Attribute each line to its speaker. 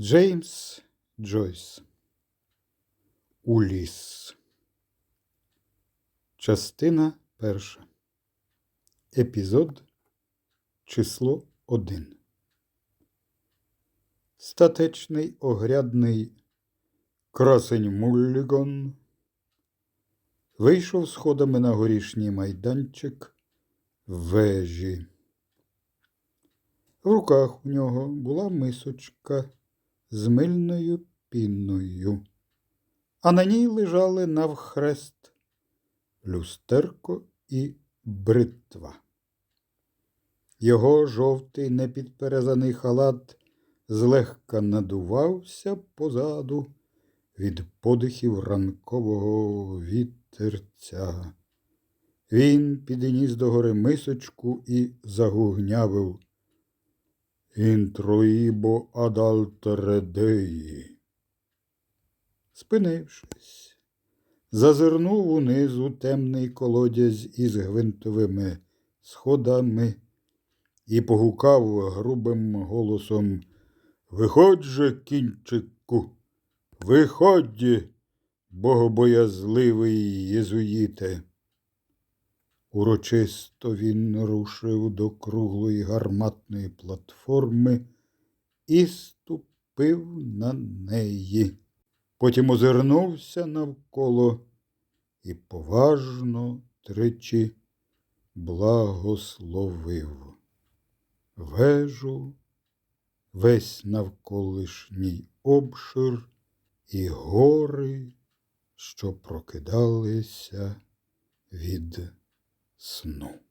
Speaker 1: Джеймс Джойс У ліс. Частина перша. Епізод число один. Статечний огрядний красень Мулліган вийшов сходами на горішній майданчик вежі. В руках у нього була мисочка з мильною піною, а на ній лежали навхрест люстерко і бритва. Його жовтий непідперезаний халат злегка надувався позаду від подихів ранкового вітерця. Він підніс догори мисочку і загугнявив Інтроїбо адалтере деї. Спинившись, зазирнув униз у темний колодязь із гвинтовими сходами і погукав грубим голосом Виходь же, кінчику, виходь, богобоязливий єзуїте. Урочисто він рушив до круглої гарматної платформи і ступив на неї. Потім озирнувся навколо і поважно тричі благословив вежу, весь навколишній обшир і гори, що прокидалися від сну.